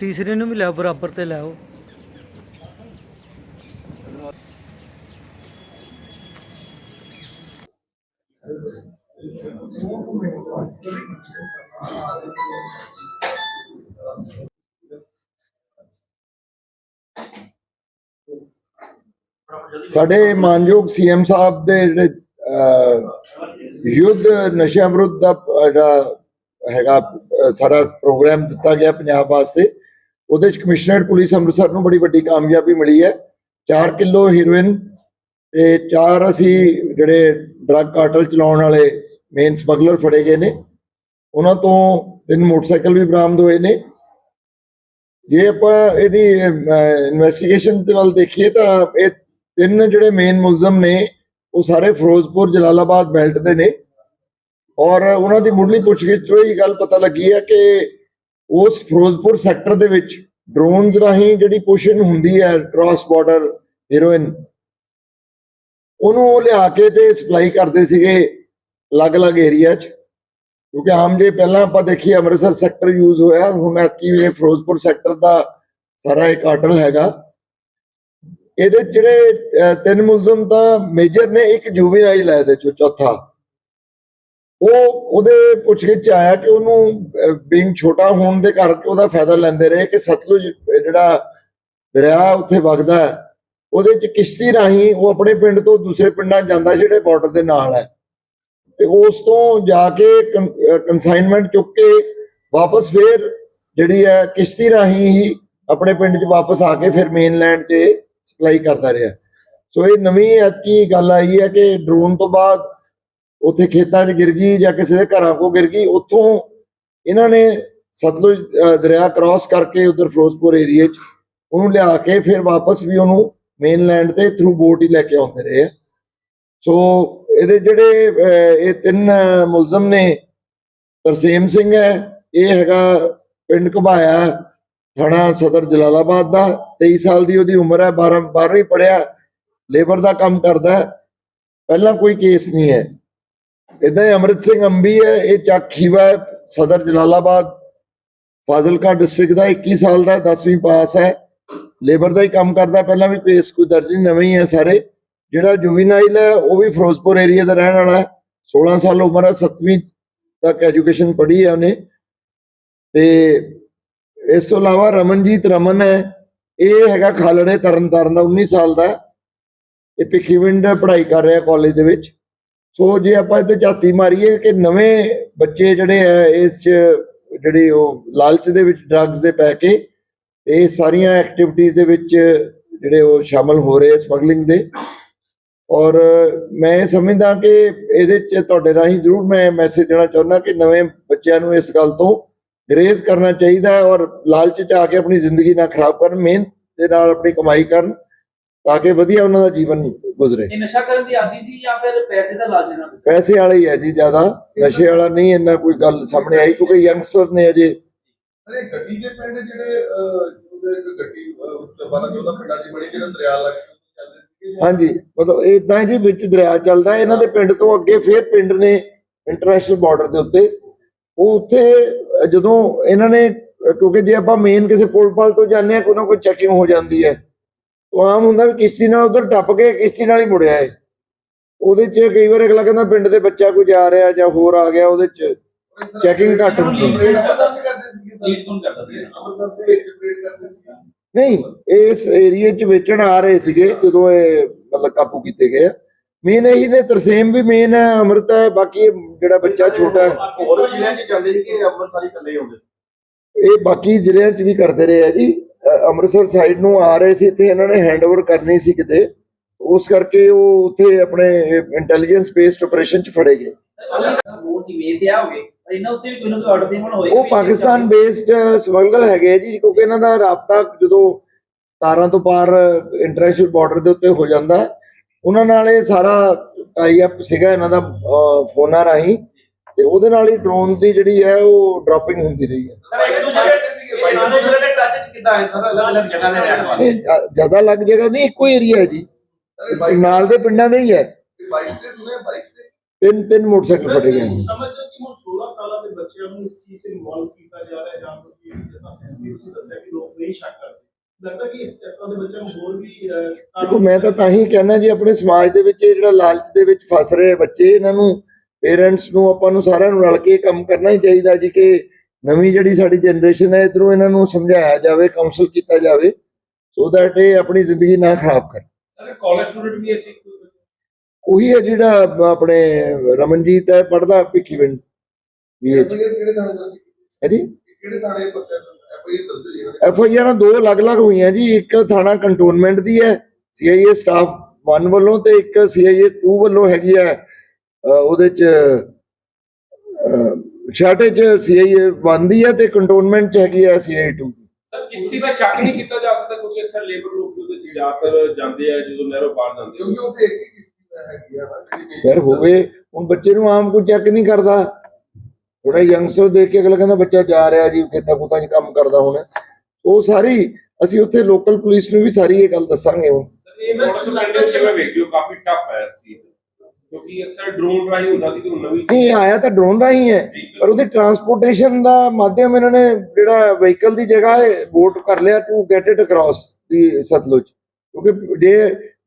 ਤੀਸਰੇ ਨੂੰ ਵੀ ਲਿਆਓ, ਬਰਾਬਰ ਤੇ ਲਿਆਓ। ਸਾਡੇ ਮਾਨਯੋਗ ਸੀਐਮ ਸਾਹਿਬ ਦੇ ਜਿਹੜੇ ਯੁੱਧ ਨਸ਼ਿਆਂ ਵਿਰੁੱਧ ਦਾ ਜਿਹੜਾ ਹੈਗਾ ਸਾਰਾ ਪ੍ਰੋਗਰਾਮ ਦਿੱਤਾ ਗਿਆ ਪੰਜਾਬ ਵਾਸਤੇ। ਉਹਦੇ ਚ ਕਮਿਸ਼ਨਰੇਟ ਪੁਲਿਸ ਅੰਮ੍ਰਿਤਸਰ ਨੂੰ ਬੜੀ ਵੱਡੀ ਕਾਮਯਾਬੀ ਮਿਲੀ ਹੈ। 4 ਕਿਲੋ ਹੀਰੋਇਨ ਤੇ ਚਾਰ ਅਸੀਂ ਜਿਹੜੇ ਡਰੱਗ ਕਾਰਟਲ ਚਲਾਉਣ ਵਾਲੇ ਮੇਨ ਸਮਗਲਰ ਫੜੇ ਗਏ ਨੇ। ਉਹਨਾਂ ਤੋਂ ਤਿੰਨ ਮੋਟਰਸਾਈਕਲ ਵੀ ਬਰਾਮਦ ਹੋਏ ਨੇ। ਜੇ ਆਪਾਂ ਇਹਦੀ ਇਨਵੈਸਟੀਗੇਸ਼ਨ ਦੇ ਵੱਲ ਦੇਖੀਏ ਤਾਂ ਇਹ ਤਿੰਨ ਜਿਹੜੇ ਮੇਨ ਮੁਲਜ਼ਮ ਨੇ, ਉਹ ਸਾਰੇ ਫਿਰੋਜ਼ਪੁਰ, ਜਲਾਲਾਬਾਦ ਬੈਲਟ ਦੇ ਨੇ। ਔਰ ਉਹਨਾਂ ਦੀ ਮੁੱਢਲੀ ਪੁੱਛਗਿੱਛ ਤੋਂ ਇਹ ਗੱਲ ਪਤਾ ਲੱਗੀ ਹੈ ਕਿ ਉਸ ਫਿਰੋਜ਼ਪੁਰ ਸੈਕਟਰ ਦੇ ਵਿੱਚ ਡਰੋਨਸ ਰਾਹੀਂ ਜਿਹੜੀ ਪੁਸ਼ਨ ਹੁੰਦੀ ਹੈ ਕ੍ਰਾਸ ਬਾਰਡਰ ਹੀਰੋਇਨ ਉਹਨੂੰ ਲਿਆ ਕੇ ਤੇ ਸਪਲਾਈ ਕਰਦੇ ਸੀਗੇ ਅਲੱਗ-ਅਲੱਗ ਏਰੀਆ 'ਚ। ਕਿਉਂਕਿ ਆਮ ਜੇ ਪਹਿਲਾਂ ਆਪਾਂ ਦੇਖੀਏ ਅੰਮ੍ਰਿਤਸਰ ਸੈਕਟਰ ਯੂਜ਼ ਹੋਇਆ, ਹੁਣ ਐਤਕੀ ਇਹ ਫਿਰੋਜ਼ਪੁਰ ਸੈਕਟਰ ਦਾ ਸਾਰਾ ਇੱਕ ਕਾਰਟਲ ਹੈਗਾ। ਇਹਦੇ ਜਿਹੜੇ ਤਿੰਨ ਮੁਲਜ਼ਮ ਤਾਂ ਮੇਜਰ ਨੇ, ਇੱਕ ਜੁਵੀਨਾਈਲ ਹੈ ਇਹਦੇ ਚੋਂ ਚੌਥਾ। ਉਹ ਉਹਦੇ ਪੁੱਛਗਿੱਛ 'ਚ ਆਇਆ ਕਿ ਉਹਨੂੰ ਬੀਇੰਗ ਛੋਟਾ ਹੋਣ ਦੇ ਕਰਕੇ ਉਹਦਾ ਫਾਇਦਾ ਲੈਂਦੇ ਰਹੇ ਕਿ ਸਤਲੁਜ ਜਿਹੜਾ ਦਰਿਆ ਉੱਥੇ ਵਗਦਾ ਉਹਦੇ 'ਚ ਕਿਸ਼ਤੀ ਰਾਹੀਂ ਉਹ ਆਪਣੇ ਪਿੰਡ ਤੋਂ ਦੂਸਰੇ ਪਿੰਡਾਂ ਜਾਂਦਾ ਜਿਹੜੇ ਬਾਰਡਰ ਦੇ ਨਾਲ ਹੈ। ਤੇ ਉਸ ਤੋਂ ਜਾ ਕੇ ਕੰਸਾਈਨਮੈਂਟ ਚੁੱਕ ਕੇ ਵਾਪਸ ਫੇਰ ਜਿਹੜੀ ਹੈ ਕਿਸ਼ਤੀ ਰਾਹੀਂ ਹੀ ਆਪਣੇ ਪਿੰਡ 'ਚ ਵਾਪਸ ਆ ਕੇ ਫਿਰ ਮੇਨਲੈਂਡ 'ਤੇ ਸਪਲਾਈ ਕਰਦਾ ਰਿਹਾ। ਸੋ ਇਹ ਨਵੀਂ ਐਤਕੀ ਗੱਲ ਆਈ ਹੈ ਕਿ ਡਰੋਨ ਤੋਂ ਬਾਅਦ ਉੱਥੇ ਖੇਤਾਂ 'ਚ ਗਿਰ ਗਈ ਜਾਂ ਕਿਸੇ ਦੇ ਘਰਾਂ ਕੋ ਗਿਰ ਗਈ, ਉੱਥੋਂ ਇਹਨਾਂ ਨੇ ਸਤਲੁਜ ਦਰਿਆ ਕ੍ਰਾਸ ਕਰਕੇ ਉਧਰ ਫਿਰੋਜ਼ਪੁਰ ਏਰੀਏ 'ਚ ਉਹਨੂੰ ਲਿਆ ਕੇ ਫਿਰ ਵਾਪਸ ਵੀ ਉਹਨੂੰ ਮੇਨਲੈਂਡ ਤੇ ਥਰੂ ਬੋਟ ਹੀ ਲੈ ਕੇ ਆਉਂਦੇ ਰਹੇ ਆ। ਸੋ ਇਹਦੇ ਜਿਹੜੇ ਇਹ ਤਿੰਨ ਮੁਲਜ਼ਮ ਨੇ, ਤਰਸੇਮ ਸਿੰਘ ਹੈ, ਇਹ ਹੈਗਾ ਪਿੰਡ ਘਬਾਇਆ, ਥਾਣਾ ਸਦਰ ਜਲਾਲਾਬਾਦ ਦਾ 23 ਸਾਲ ਦੀ ਉਹਦੀ ਉਮਰ ਹੈ 12 12ਵੀਂ ਪੜਿਆ ਲੇਬਰ ਦਾ ਕੰਮ ਕਰਦਾ, ਪਹਿਲਾਂ ਕੋਈ ਕੇਸ ਨਹੀਂ ਹੈ ਇਦਾਂ ਹੀ ਅੰਮ੍ਰਿਤ ਸਿੰਘ ਅੰਬੀ ਹੈ ਇਹ ਚੱਕ ਖੀਵਾ ਹੈ, ਸਦਰ ਜਲਾਲਾਬਾਦ। ਫਾਜ਼ਿਲਕਾ ਡਿਸਟ੍ਰਿਕਟ ਦਾ 21 ਸਾਲ ਦਾ 10ਵੀਂ ਪਾਸ ਹੈ। ਲੇਬਰ ਦਾ ਹੀ ਕੰਮ ਕਰਦਾ ਪਹਿਲਾਂ ਵੀ ਕੇਸ ਕੋਈ ਦਰਜ ਨਹੀਂ ਨਵੇਂ ਹੀ ਹੈ ਸਾਰੇ। ਜਿਹੜਾ ਜੁਵੀਨਾਈਲ ਹੈ ਉਹ ਵੀ ਫਿਰੋਜ਼ਪੁਰ ਏਰੀਆ ਦਾ ਰਹਿਣ ਵਾਲਾ ਹੈ। 16 ਸਾਲ ਉਮਰ ਹੈ 7ਵੀਂ ਤੱਕ ਐਜੂਕੇਸ਼ਨ ਪੜ੍ਹੀ ਹੈ ਉਹਨੇ। ਤੇ ਇਸ ਤੋਂ ਇਲਾਵਾ ਰਮਨਜੀਤ ਰਮਨ ਹੈ ਇਹ ਹੈਗਾ ਖਾਲੜੇ ਤਰਨਤਾਰਨ ਦਾ 19 ਸਾਲ ਦਾ ਹੈ। ਇਹ ਭਿੱਖੀਵਿੰਡ ਪੜ੍ਹਾਈ ਕਰ ਰਿਹਾ ਕਾਲਜ ਦੇ ਵਿੱਚ। ਸੋ ਜੇ ਆਪਾਂ ਇਹਦੇ ਝਾਤੀ ਮਾਰੀਏ ਕਿ ਨਵੇਂ ਬੱਚੇ ਜਿਹੜੇ ਹੈ ਇਸ 'ਚ ਜਿਹੜੇ ਉਹ ਲਾਲਚ ਦੇ ਵਿੱਚ ਡਰੱਗਸ ਦੇ ਪੈ ਕੇ ਇਹ ਸਾਰੀਆਂ ਐਕਟੀਵਿਟੀਜ਼ ਦੇ ਵਿੱਚ ਜਿਹੜੇ ਉਹ ਸ਼ਾਮਲ ਹੋ ਰਹੇ ਸਮਗਲਿੰਗ ਦੇ। ਔਰ ਮੈਂ ਇਹ ਸਮਝਦਾ ਕਿ ਇਹਦੇ 'ਚ ਤੁਹਾਡੇ ਰਾਹੀਂ ਜ਼ਰੂਰ ਮੈਂ ਮੈਸੇਜ ਦੇਣਾ ਚਾਹੁੰਦਾ ਕਿ ਨਵੇਂ ਬੱਚਿਆਂ ਨੂੰ ਇਸ ਗੱਲ ਤੋਂ ਗਰੇਜ਼ ਕਰਨਾ ਚਾਹੀਦਾ ਹੈ ਔਰ ਲਾਲਚ 'ਚ ਆ ਕੇ ਆਪਣੀ ਜ਼ਿੰਦਗੀ ਨਾ ਖਰਾਬ ਕਰਨ, ਮਿਹਨਤ ਦੇ ਨਾਲ ਆਪਣੀ ਕਮਾਈ ਕਰਨ। ਤਾਂ ਕਿ ਵਧੀਆ ਉਹਨਾਂ ਦਾ ਜੀਵਨ ਗੁਜ਼ਰੇ। ਇਹ ਨਸ਼ਾ ਕਰਨ ਦੀ ਆਦੀ ਸੀ ਜਾਂ ਫਿਰ ਪੈਸੇ ਦਾ ਲਾਲਚ ਨਾਲ? ਪੈਸੇ ਵਾਲਾ ਹੀ ਹੈ ਜੀ ਜ਼ਿਆਦਾ। ਨਸ਼ੇ ਵਾਲਾ ਨਹੀਂ ਇੰਨਾ ਕੋਈ ਗੱਲ ਸਾਹਮਣੇ ਆਈ ਕਿਉਂਕਿ ਯੰਗਸਟਰ ਨੇ ਅਜੇ ਅਰੇ ਗੱਡੀ ਦੇ ਪਿੰਡ ਜਿਹੜੇ ਅਹ, ਉਹਦੇ ਇੱਕ ਗੱਡੀ ਚਬਾਲਾ ਜੋ ਦਾ ਪਿੰਡਾਂ ਦੀ ਬਣੀ ਜਿਹੜਾ ਦਰਿਆ ਲੱਗ ਜਾਂਦੇ ਸੀਗੇ ਹਾਂਜੀ ਮਤਲਬ ਇਦਾਂ ਜੀ ਵਿੱਚ ਦਰਿਆ ਚੱਲਦਾ ਇਹਨਾਂ ਦੇ ਪਿੰਡ ਤੋਂ ਅੱਗੇ ਫੇਰ ਪਿੰਡ ਨੇ ਇੰਟਰਨੈਸ਼ਨਲ ਬਾਰਡਰ ਦੇ ਉੱਤੇ। ਉਹ ਉੱਥੇ ਜਦੋਂ ਇਹਨਾਂ ਨੇ ਕਿਉਂਕਿ ਜੇ ਆਪਾਂ ਮੇਨ ਕਿਸੇ ਪੁਲ ਪਲ ਤੋਂ ਜਾਂਦੇ ਆ ਕੋਈ ਨਾ ਕੋਈ ਚੈਕਿੰਗ ਹੋ ਜਾਂਦੀ ਹੈ। ਉਹ ਆਮ ਹੁੰਦਾ ਵੀ ਕਿਸ਼ਤੀ ਨਾਲ ਉਧਰ ਟੱਪ ਕੇ ਕਿਸ਼ਤੀ ਨਾਲ ਹੀ ਮੁੜਿਆ ਏ ਉਹਦੇ 'ਚ ਕਈ ਵਾਰ ਅਗਲਾ ਕਹਿੰਦਾ ਪਿੰਡ ਦੇ ਬੱਚਾ ਕੋਈ ਜਾ ਰਿਹਾ ਜਾਂ ਹੋਰ ਆ ਗਿਆ ਉਹਦੇ 'ਚ Checking ਘੱਟ ਹੁੰਦੀ ਨਹੀਂ ਇਸ ਏਰੀਏ 'ਚ ਵੇਚਣ ਆ ਰਹੇ ਸੀਗੇ ਜਦੋਂ ਇਹ ਮਤਲਬ ਕਾਬੂ ਕੀਤੇ ਗਏ ਮੇਨ ਇਹੀ ਨੇ ਤਰਸੇਮ ਵੀ ਮੇਨ ਹੈ ਅੰਮ੍ਰਿਤ ਹੈ ਬਾਕੀ ਜਿਹੜਾ ਬੱਚਾ ਛੋਟਾ ਹੈ। ਹੋਰ ਜ਼ਿਲ੍ਹਿਆਂ 'ਚ ਜਾਂਦੇ ਸੀ ਕਿ ਅੰਮ੍ਰਿਤਸਰ ਇਕੱਲੇ ਆਉਂਦੇ ਇਹ ਬਾਕੀ ਜ਼ਿਲ੍ਹਿਆਂ 'ਚ ਵੀ ਕਰਦੇ ਰਹੇ ਆ ਜੀ। ਅੰਮ੍ਰਿਤਸਰ ਸਾਈਡ ਨੂੰ ਆ ਰਹੇ ਸੀ ਇੱਥੇ ਇਹਨਾਂ ਨੇ ਹੈਂਡਓਵਰ ਕਰਨੀ ਸੀ ਕਿਤੇ। ਉਸ ਕਰਕੇ ਉਹ ਉੱਥੇ ਆਪਣੇ ਇੰਟੈਲੀਜੈਂਸ ਬੇਸਡ ਆਪਰੇਸ਼ਨ 'ਚ ਫੜੇ ਗਏ। ਉਹ ਸੀ ਵੇ ਤੇ ਆ ਹੋ ਗਏ ਪਰ ਇਹਨਾਂ ਉੱਤੇ ਵੀ ਕੋਈ ਨਾ ਕੋਈ ਆਰਡਰ ਦੇਣ ਹੋਏ ਉਹ ਪਾਕਿਸਤਾਨ ਬੇਸਡ ਸਮਗਲਰ ਹੈਗੇ ਜੀ ਕਿਉਂਕਿ ਇਹਨਾਂ ਦਾ ਰਾਬਤਾ ਜਦੋਂ ਤਾਰਾਂ ਤੋਂ ਪਾਰ ਇੰਟਰਨੈਸ਼ਨਲ ਬਾਰਡਰ ਦੇ ਉੱਤੇ ਹੋ ਜਾਂਦਾ ਹੈ, ਉਹਨਾਂ ਨਾਲ ਇਹ ਸਾਰਾ ਟਾਈ ਅਪ ਸੀਗਾ ਇਹਨਾਂ ਦਾ ਫੋਨਾਂ ਰਾਹੀਂ। ਤੇ ਉਹਦੇ ਨਾਲ ਹੀ ਡਰੋਨ ਦੀ ਜਿਹੜੀ ਹੈ ਉਹ ਡ੍ਰੌਪਿੰਗ ਹੁੰਦੀ ਰਹੀ ਹੈ। ਕਿੱਦਾਂ ਹੈ ਸਰ? ਅਲੱਗ ਅਲੱਗ ਜਗ੍ਹਾ ਦੇ ਰਹਿਣ ਵਾਲੇ? ਇਹ ਜ- ਜ਼ਿਆਦਾ ਲੱਗ ਜਗ੍ਹਾ ਨਹੀਂ ਇੱਕੋ ਏਰੀਆ ਹੈ ਜੀ। ਅਰੇ ਬਾਈਕ ਨਾਲ ਦੇ ਪਿੰਡਾਂ ਦੇ ਹੀ ਹੈ। ਬਾਈਕ ਤੇ ਸੁਣਿਆ ਬਾਈਕ ਤੇ ਤਿੰਨ ਤਿੰਨ ਮੋਟਰਸਾਈਕਲ ਫੜੇ ਗਏ ਨੇ। ਸਮਝਦੇ ਕਿ ਹੁਣ 16 ਸਾਲਾਂ ਦੇ ਬੱਚਿਆਂ ਨੂੰ ਇਸ ਚੀਜ਼ 'ਚ ਇਨਵੋਲਵ ਕੀਤਾ ਜਾ ਰਿਹਾ ਜਾਂ ਤੁਸੀਂ ਜਿੱਦਾਂ ਸੈਂਸਟਿਵ ਸੀ ਦੱਸਿਆ ਕਿ ਉਹਦੇ ਬੱਚਿਆਂ ਨੂੰ ਹੋਰ ਵੀ ਅਹ, ਦੇਖੋ ਮੈਂ ਤਾਂ ਤਾਂ ਹੀ ਕਹਿਣਾ ਜੀ ਆਪਣੇ ਸਮਾਜ ਦੇ ਵਿੱਚ ਇਹ ਜਿਹੜਾ ਲਾਲਚ ਦੇ ਵਿੱਚ ਫਸ ਰਹੇ ਬੱਚੇ ਇਹਨਾਂ ਨੂੰ ਪੇਰੈਂਟਸ ਨੂੰ ਆਪਾਂ ਨੂੰ ਸਾਰਿਆਂ ਨੂੰ ਰਲ ਕੇ ਕੰਮ ਕਰਨਾ ਹੀ ਚਾਹੀਦਾ ਜੀ ਕਿ ਨਵੀਂ ਜਿਹੜੀ ਸਾਡੀ ਜਨਰੇਸ਼ਨ ਹੈ ਇਧਰੋਂ ਇਹਨਾਂ ਨੂੰ ਸਮਝਾਇਆ ਜਾਵੇ ਕਾਉਂਸਲ ਕੀਤਾ ਜਾਵੇ ਸੋ ਦੈਟ ਇਹ ਆਪਣੀ ਜ਼ਿੰਦਗੀ ਨਾ ਖਰਾਬ ਕਰਨ। ਸਰ ਕਾਲਜ ਸਟੂਡੈਂਟ ਵੀ ਅੱਛੀ ਉਹੀ ਹੈ ਜਿਹੜਾ ਆਪਣੇ ਰਮਨਜੀਤ ਹੈ ਪੜਦਾ ਭਿੱਖੀਵਿੰਡ ਵੀ ਇਹ ਕਿਹੜੇ ਥਾਣੇ ਦਾ ਜੀ? ਹੈ ਜੀ? ਕਿਹੜੇ ਥਾਣੇ ਬੱਚਾ ਐਫਆਈਆਰ ਦਰਜ ਹੋਈ ਹੈ। ਐਫ ਆਈ ਆਰ ਦੋ ਅਲੱਗ-ਅਲੱਗ ਹੋਈਆਂ ਜੀ। ਇੱਕ ਥਾਣਾ ਕੰਟੋਨਮੈਂਟ ਦੀ ਹੈ ਸੀਆਈਏ ਸਟਾਫ 1 ਵੱਲੋਂ ਤੇ ਇੱਕ ਸੀਆਈਏ 2 ਵੱਲੋਂ ਹੈਗੀ ਹੈ ਉਹਦੇ ਚ ਛਾਟੇ ਚ ਸੀਆਈਏ 1 ਦੀ ਹੈ ਤੇ ਕੰਟੋਨਮੈਂਟ ਚ ਹੈਗੀ ਹੈ ਸੀਆਈਏ 2 ਸਰ ਕਿਸ਼ਤੀ ਦਾ ਸ਼ੱਕ ਨਹੀਂ ਕੀਤਾ ਜਾ ਸਕਦਾ? ਕਿਉਂਕਿ ਅਕਸਰ ਲੇਬਰ ਲੋਕ ਉਹਦੇ ਚ ਜ਼ਿਆਦਾਤਰ ਜਾਂਦੇ ਆ ਜਦੋਂ ਨਹਿਰੋਂ ਪਾਰ ਜਾਂਦੇ ਕਿਉਂਕਿ ਉੱਥੇ ਇੱਕ ਹੀ ਕਿਸ਼ਤੀ ਦਾ ਹੈਗੀ ਆ ਯਾਰ ਹੋਵੇ ਹੁਣ ਬੱਚੇ ਨੂੰ ਆਮ ਕੋਈ ਚੈੱਕ ਨਹੀਂ ਕਰਦਾ। ਥੋੜਾ ਯੰਗਸਟਰ ਦੇਖ ਕੇ ਅਗਲਾ ਕਹਿੰਦਾ ਬੱਚਾ ਜਾ ਰਿਹਾ ਜੀ ਖੇਤਾਂ ਖੂਤਾਂ 'ਚ ਕੰਮ ਕਰਦਾ ਹੁਣ। ਉਹ ਸਾਰੀ ਅਸੀਂ ਉੱਥੇ ਲੋਕਲ ਪੁਲਿਸ ਨੂੰ ਵੀ ਸਾਰੀ ਇਹ ਗੱਲ ਦੱਸਾਂਗੇ ਹੁਣ। ਸਰ ਇਹ ਸੁਪਰਡੈਂਟ ਜਿਵੇਂ ਵੇਖਦੇ ਹੋ ਕਾਫੀ ਟਫ ਹੈ ਦਾ। ਕਿਉਂਕਿ ਅਕਸਰ ਡਰੋਨ ਰਾਹੀਂ ਹੁੰਦਾ ਸੀ ਤੇ ਹੁਣ ਨਵੀਂ ਨਹੀਂ ਇਹ ਆਇਆ ਤਾਂ ਡਰੋਨ ਰਾਹੀਂ ਹੈ ਪਰ ਉਹਦੀ ਟਰਾਂਸਪੋਰਟੇਸ਼ਨ ਦਾ ਮਾਧਿਅਮ ਇਹਨਾਂ ਨੇ ਜਿਹੜਾ ਵਹੀਕਲ ਦੀ ਜਗ੍ਹਾ ਹੈ ਵੋਟ ਕਰ ਲਿਆ to get it across the Sutlej. ਕਿਉਂਕਿ ਜੇ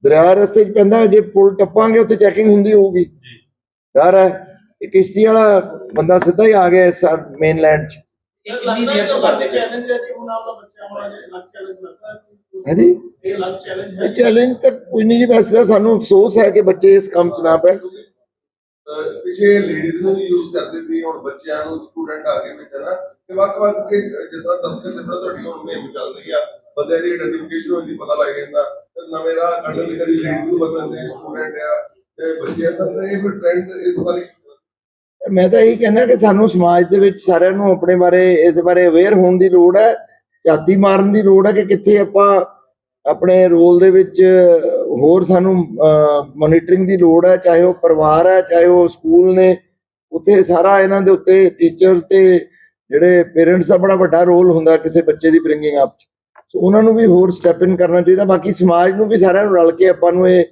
ਦਰਿਆ ਰਸਤੇ 'ਚ ਪੈਂਦਾ ਜੇ ਪੁਲ ਟੱਪਾਂਗੇ ਉੱਥੇ ਚੈਕਿੰਗ ਹੁੰਦੀ ਹੋਊਗੀ। ਡਰ ਹੈ ਇਹ ਕਿਸ਼ਤੀ ਵਾਲਾ ਬੰਦਾ ਸਿੱਧਾ ਹੀ ਆ ਗਿਆ ਇਸ ਮੇਨਲੈਂਡ 'ਚ। ਇਹ ਲੱਗਦਾ ਹੈ ਕਿ ਵੱਡੇ ਚੈਲੰਜ ਹੈ ਕਿ ਹੁਣ ਆਪਣਾ ਬੱਚਾ ਹੋਣਾ ਜੇ ਲੱਗ ਚੈਲੰਜ ਲੱਗਦਾ ਹੈ ਜੀ ਇਹ ਲੱਗ ਚੈਲੰਜ ਹੈ? ਚੈਲੰਜ ਤਾਂ ਕੋਈ ਨਹੀਂ ਜੀ ਵੈਸੇ ਤਾਂ ਸਾਨੂੰ ਅਫਸੋਸ ਹੈ ਕਿ ਬੱਚੇ ਇਸ ਕੰਮ 'ਚ ਨਾ ਪੈਣ ਪਿੱਛੇ ਲੇਡੀਜ਼ ਨੂੰ ਯੂਜ਼ ਕਰਦੇ ਸੀ ਹੁਣ ਬੱਚਿਆਂ ਨੂੰ ਸਟੂਡੈਂਟ ਆ ਗਏ ਵਿੱਚ ਹੈ ਨਾ। ਕਿ ਵੱਖ-ਵੱਖ ਕੇ ਜਿਸ ਤਰ੍ਹਾਂ ਦਸਤਕ ਜਿਸ ਤਰ੍ਹਾਂ ਤੁਹਾਡੀ ਹੁਣ ਮੁਹਿੰਮ ਚੱਲ ਰਹੀ ਆ ਬੰਦਿਆਂ ਦੀ ਆਈਡੈਂਟੀਫਿਕੇਸ਼ਨ ਹੁੰਦੀ ਪਤਾ ਲੱਗ ਜਾਂਦਾ। ਤੇ ਨਵੇਂ ਰਾਹ ਕੱਢਣ ਲਈ ਕਦੀ ਲੇਡੀਜ਼ ਨੂੰ ਬਦਲਦੇ ਸਟੂਡੈਂਟ ਆ ਤੇ ਬੱਚੇ ਸਭ ਇਹ ਫਿਰ ਟ੍ਰੈਂਡ ਇਸ ਵਾਰੀ। ਮੈਂ ਤਾਂ ਇਹੀ ਕਹਿੰਦਾ ਕਿ ਸਾਨੂੰ ਸਮਾਜ ਦੇ ਵਿੱਚ ਸਾਰਿਆਂ ਨੂੰ ਆਪਣੇ ਬਾਰੇ ਇਸ ਬਾਰੇ ਅਵੇਅਰ ਹੋਣ ਦੀ ਲੋੜ ਹੈ ਝਾਤੀ ਮਾਰਨ ਦੀ ਲੋੜ ਹੈ ਕਿ ਕਿੱਥੇ ਆਪਾਂ ਆਪਣੇ ਰੋਲ ਦੇ ਵਿੱਚ ਹੋਰ ਸਾਨੂੰ ਮੋਨੀਟਰਿੰਗ ਦੀ ਲੋੜ ਹੈ, ਚਾਹੇ ਉਹ ਪਰਿਵਾਰ ਹੈ, ਚਾਹੇ ਉਹ ਸਕੂਲ ਨੇ, ਉੱਥੇ ਸਾਰਾ ਇਹਨਾਂ ਦੇ ਉੱਤੇ ਟੀਚਰਸ ਤੇ ਜਿਹੜੇ ਪੇਰੈਂਟਸ ਦਾ ਬੜਾ ਵੱਡਾ ਰੋਲ ਹੁੰਦਾ ਕਿਸੇ ਬੱਚੇ ਦੀ ਬ੍ਰਿੰਗਿੰਗ ਅਪ ਸੋ ਉਹਨਾਂ ਨੂੰ ਵੀ ਹੋਰ ਸਟੈਪ ਇਨ ਕਰਨਾ ਚਾਹੀਦਾ, ਬਾਕੀ ਸਮਾਜ ਨੂੰ ਵੀ ਸਾਰਿਆਂ ਨੂੰ ਰਲ ਕੇ ਆਪਾਂ ਨੂੰ ਇਹ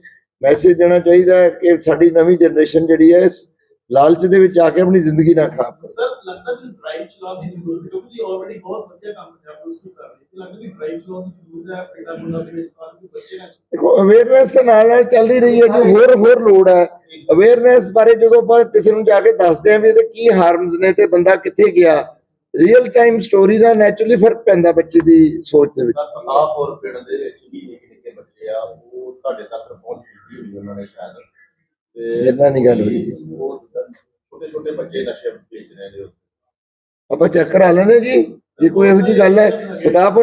ਮੈਸੇਜ ਦੇਣਾ ਚਾਹੀਦਾ ਕਿ ਸਾਡੀ ਨਵੀਂ ਜਨਰੇਸ਼ਨ ਜਿਹੜੀ ਹੈ, ਇਸ ਲਾਲਚ ਦੇ ਵਿੱਚ ਆ ਕੇ ਆਪਣੀ ਜ਼ਿੰਦਗੀ ਨਾ ਖਰਾਬ ਕਰੇ। ਸਰ ਲੱਗਦਾ ਕਿ ਡਰਾਈਵ ਚਲਾਉਣ ਦੀ ਜ਼ਰੂਰਤ ਹੈ ਕਿਉਂਕਿ ਆਲਰੇਡੀ ਬਹੁਤ ਵਧੀਆ ਕੰਮ ਪੰਜਾਬ ਪੁਲਿਸ ਵੀ ਕਰ ਰਹੀ ਹੈ। ਲੱਗਦਾ ਕਿ ਡਰਾਈਵ ਚਲਾਉਣ ਦੀ ਜ਼ਰੂਰਤ ਹੈ ਪਿੰਡਾਂ ਪੁੰਡਾਂ ਦੇ ਵਿੱਚ ਤਾਂ ਕਿ ਬੱਚੇ ਨਾ ਦੇਖੋ ਅਵੇਅਰਨੈਸ ਦੇ ਨਾਲ ਨਾਲ ਚੱਲ ਹੀ ਰਹੀ ਹੈ ਜੀ ਹੋਰ ਹੋਰ ਲੋੜ ਹੈ। ਅਵੇਅਰਨੈਸ ਬਾਰੇ ਜਦੋਂ ਆਪਾਂ ਕਿਸੇ ਨੂੰ ਜਾ ਕੇ ਦੱਸਦੇ ਹਾਂ ਵੀ ਇਹਦੇ ਕੀ ਹਾਰਮਸ ਨੇ ਤੇ ਬੰਦਾ ਕਿੱਥੇ ਗਿਆ ਰੀਅਲ ਟਾਈਮ ਸਟੋਰੀ ਨਾਲ ਨੈਚੁਰਲੀ ਫ਼ਰਕ ਪੈਂਦਾ ਬੱਚੇ ਦੀ ਸੋਚ ਦੇ ਵਿੱਚ। ਆਪ ਹੋਰ ਪਿੰਡ ਦੇ ਵਿੱਚ ਵੀ ਨਿੱਕੇ ਨਿੱਕੇ ਬੱਚੇ ਆ ਉਹ ਤੁਹਾਡੇ ਤੱਕ ਪਹੁੰਚ ਕੀਤੀ ਹੋਈ ਉਹਨਾਂ ਨੇ ਸ਼ਾਇਦ। ਤੇ ਇਹਨਾਂ ਨਹੀਂ ਗੱਲ ਹੋਈ। ਛੋਟੇ ਛੋਟੇ ਬੱਚੇ ਨਸ਼ੇ ਵੇਚ ਰਹੇ ਨੇ ਆਪਾਂ ਚੈੱਕ ਕਰਾ ਲੈਣੇ ਜੀ, ਜੇ ਕੋਈ ਇਹੋ ਜੀ ਗੱਲ ਹੈ, ਕਿਤਾਬ